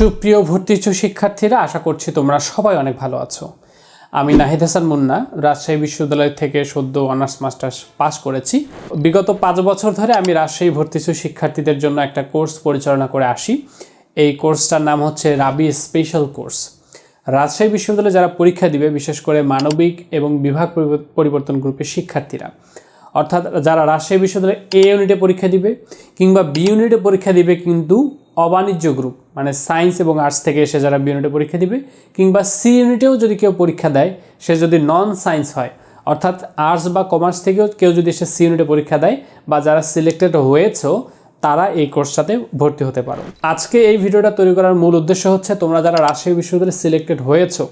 সুপ্রিয় ভর্তি ইচ্ছুক শিক্ষার্থীরা, আশা করছি তোমরা সবাই অনেক ভালো আছো। আমি নাহিদ হাসান মুন্না, রাজশাহী বিশ্ববিদ্যালয় থেকে সদ্য অনার্স মাস্টার্স পাস করেছি। বিগত পাঁচ বছর ধরে আমি রাজশাহী ভর্তি ইচ্ছুক শিক্ষার্থীদের জন্য একটা কোর্স পরিচালনা করে আসি। এই কোর্সটার নাম হচ্ছে রাবি স্পেশাল কোর্স। রাজশাহী বিশ্ববিদ্যালয়ে যারা পরীক্ষা দিবে, বিশেষ করে মানবিক এবং বিভাগ পরিব- পরিবর্তন গ্রুপের শিক্ষার্থীরা, অর্থাৎ যারা রাজশাহী বিশ্ববিদ্যালয়ে এ ইউনিটে পরীক্ষা দিবে কিংবা বি ইউনিটে পরীক্ষা দিবে কিন্তু অবাণিজ্য গ্রুপ মানে সায়েন্স এবং আর্টস থেকে এসে যারা বি ইউনিটে পরীক্ষা দিবে, কিংবা সি ইউনিটেও যদি কেউ পরীক্ষা দেয়, সে যদি নন সায়েন্স হয়, অর্থাৎ আর্টস বা কমার্স থেকেও কেউ যদি এসে সি ইউনিটে পরীক্ষা দেয়, বা যারা সিলেক্টেড হয়েছেও তারা এই কোর্সটাতে ভর্তি হতে পারো। আজকে এই ভিডিওটা তৈরি করার মূল উদ্দেশ্য হচ্ছে, তোমরা যারা রাজশাহী বিশ্ববিদ্যালয়ে সিলেক্টেড হয়েছো,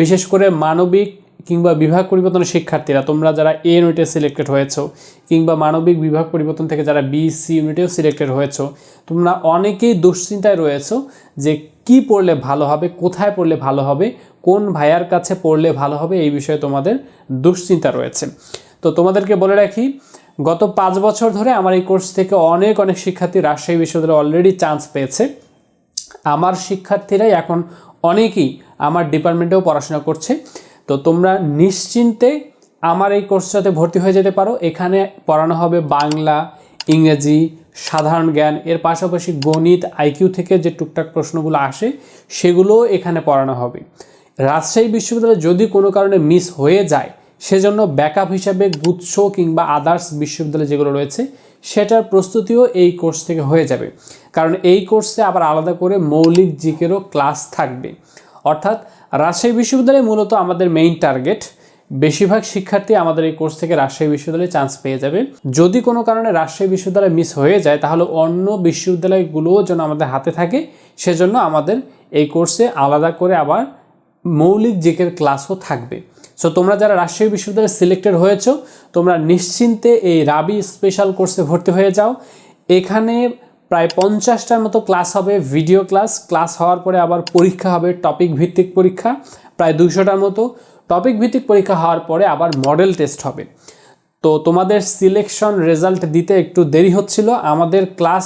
বিশেষ করে মানবিক কিংবা বিভাগ পরিবর্তনের শিক্ষার্থীরা, তোমরা যারা এ ইউনিটে সিলেক্টেড হয়েছো, কিংবা মানবিক বিভাগ পরিবর্তন থেকে যারা বি সি ইউনিটেও সিলেক্টেড হয়েছো, তোমরা অনেকেই দুশ্চিন্তায় রয়েছো যে কি পড়লে ভালো হবে, কোথায় পড়লে ভালো হবে, কোন ভাইয়ার কাছে পড়লে ভালো হবে, এই বিষয়ে তোমাদের দুশ্চিন্তা রয়েছে। তো তোমাদেরকে বলে রাখি, গত পাঁচ বছর ধরে আমার এই কোর্স থেকে অনেক অনেক শিক্ষার্থী রাজশাহী বিশ্ববিদ্যালয়ে অলরেডি চান্স পেয়েছে। আমার শিক্ষার্থীরাই এখন অনেকেই আমার ডিপার্টমেন্টেও পড়াশোনা করছে। তো তোমরা নিশ্চিন্তে আমার এই কোর্সটাতে ভর্তি হয়ে যেতে পারো। এখানে পড়ানো হবে বাংলা, ইংরেজি, সাধারণ জ্ঞান, এর পাশাপাশি গণিত আইকিউ থেকে যে টুকটাক প্রশ্নগুলো আসে সেগুলোও এখানে পড়ানো হবে। রাজশাহী বিশ্ববিদ্যালয়ে যদি কোনো কারণে মিস হয়ে যায়, সেজন্য ব্যাকআপ হিসাবে গুচ্ছ কিংবা আদার্স বিশ্ববিদ্যালয় যেগুলো রয়েছে, সেটার প্রস্তুতিও এই কোর্স থেকে হয়ে যাবে। কারণ এই কোর্সে আবার আলাদা করে মৌলিক জিকেরও ক্লাস থাকবে। অর্থাৎ রাজশাহী বিশ্ববিদ্যালয়ে মূলত আমাদের মেইন টার্গেট বেশিরভাগ শিক্ষার্থী আমাদের এই কোর্স থেকে রাজশাহী বিশ্ববিদ্যালয়ে চান্স পেয়ে যাবে। যদি কোনো কারণে রাজশাহী বিশ্ববিদ্যালয় মিস হয়ে যায়, তাহলে অন্য বিশ্ববিদ্যালয়গুলোও যেন আমাদের হাতে থাকে। সেজন্য আমাদের এই কোর্সে আলাদা করে আবার মৌলিক জিকের ক্লাসও থাকবে। সো তোমরা যারা রাজশাহী বিশ্ববিদ্যালয়ে সিলেক্টেড হয়েছো, তোমরা নিশ্চিন্তে এই রাবি স্পেশাল কোর্সে ভর্তি হয়ে যাও। এখানে প্রায় পঞ্চাশটার মতো ক্লাস হবে ভিডিও ক্লাস ক্লাস হওয়ার পরে আবার পরীক্ষা হবে টপিক ভিত্তিক পরীক্ষা, প্রায় দুশোটার মতো। টপিক ভিত্তিক পরীক্ষা হওয়ার পরে আবার মডেল টেস্ট হবে। তো তোমাদের সিলেকশন রেজাল্ট দিতে একটু দেরি হচ্ছিল, আমাদের ক্লাস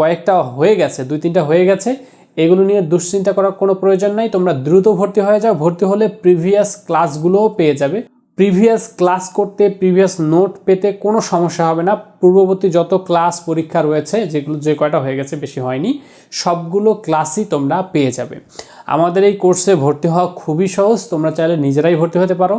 কয়েকটা হয়ে গেছে, দুই তিনটা হয়ে গেছে। এগুলো নিয়ে দুশ্চিন্তা করার কোনো প্রয়োজন নাই, তোমরা দ্রুত ভর্তি হয়ে যাও। ভর্তি হলে প্রিভিয়াস ক্লাসগুলোও পেয়ে যাবে। প্রিভিয়াস ক্লাস করতে প্রিভিয়াস নোট পেতে কোনো সমস্যা হবে না। পূর্ববর্তী যত ক্লাস পরীক্ষা রয়েছে, যেগুলো যে কয়টা হয়ে গেছে বেশি হয়নি, সবগুলো ক্লাসই তোমরা পেয়ে যাবে। আমাদের এই কোর্সে ভর্তি হওয়া খুবই সহজ, তোমরা চাইলে নিজেরাই ভর্তি হতে পারো।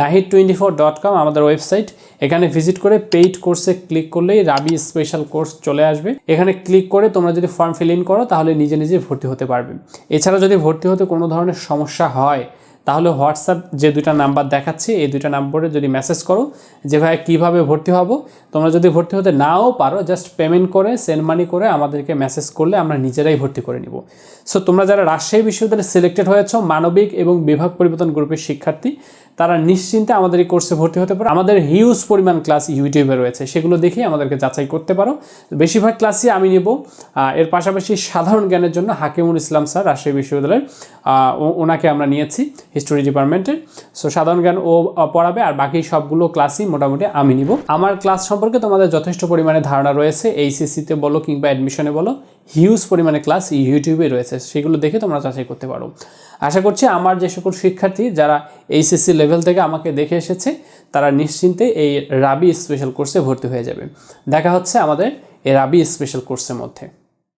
Nahid twenty four dot com আমাদের ওয়েবসাইট এখানে ভিজিট করে পেইড কোর্সে ক্লিক করলেই রাবি স্পেশাল কোর্স চলে আসবে। এখানে ক্লিক করে তোমরা যদি ফর্ম ফিল ইন করো, তাহলে নিজে নিজে ভর্তি হতে পারবে। এছাড়া যদি ভর্তি হতে কোনো ধরনের সমস্যা হয় তাহলে হোয়াটসঅ্যাপ যে দুইটা নাম্বার দেখাচ্ছে, এই দুইটা নাম্বারে যদি মেসেজ করো যে, ভাই, কীভাবে ভর্তি হব? তোমরা যদি ভর্তি হতে নাও পারো জাস্ট পেমেন্ট করে সেন্ড মানি করে আমাদেরকে মেসেজ করলে আমরা নিজেরাই ভর্তি করে নিব। সো তোমরা যারা রাজশাহী বিশ্ববিদ্যালয়ে সিলেক্টেড হয়েছ, মানবিক এবং বিভাগ পরিবর্তন গ্রুপের শিক্ষার্থী তারা নিশ্চিন্তে আমাদের এই কোর্সে ভর্তি হতে পারো। আমাদের হিউজ পরিমাণ ক্লাস ইউটিউবে রয়েছে, সেগুলো দেখে আমাদেরকে যাচাই করতে পারো। বেশিরভাগ ক্লাসই আমি নেব। এর পাশাপাশি সাধারণ জ্ঞানের জন্য হাকিমুল ইসলাম স্যার রাজশাহী বিশ্ববিদ্যালয়ের ওনাকে আমরা নিয়েছি হিস্টোরি ডিপার্টমেন্টের সো সাধারণ জ্ঞান ও পড়াবে, আর বাকি সবগুলো ক্লাসই মোটামুটি আমি নিব। আমার ক্লাস সম্পর্কে তোমাদের যথেষ্ট পরিমাণে ধারণা রয়েছে এইচএসসিতে বলো কিংবা অ্যাডমিশনে বলো। হিউজ পরিমাণে ক্লাস ইউটিউবে রয়েছে, সেগুলো দেখে তোমরা যাচাই করতে পারো। আশা করছি আমার যে সকল শিক্ষার্থী যারা এইচএসসি লেভেল থেকে আমাকে দেখে এসেছে, তারা নিশ্চিন্তে এই রাবি স্পেশাল কোর্সে ভর্তি হয়ে যাবে। দেখা হচ্ছে আমাদের এই রাবি স্পেশাল কোর্সের মধ্যে।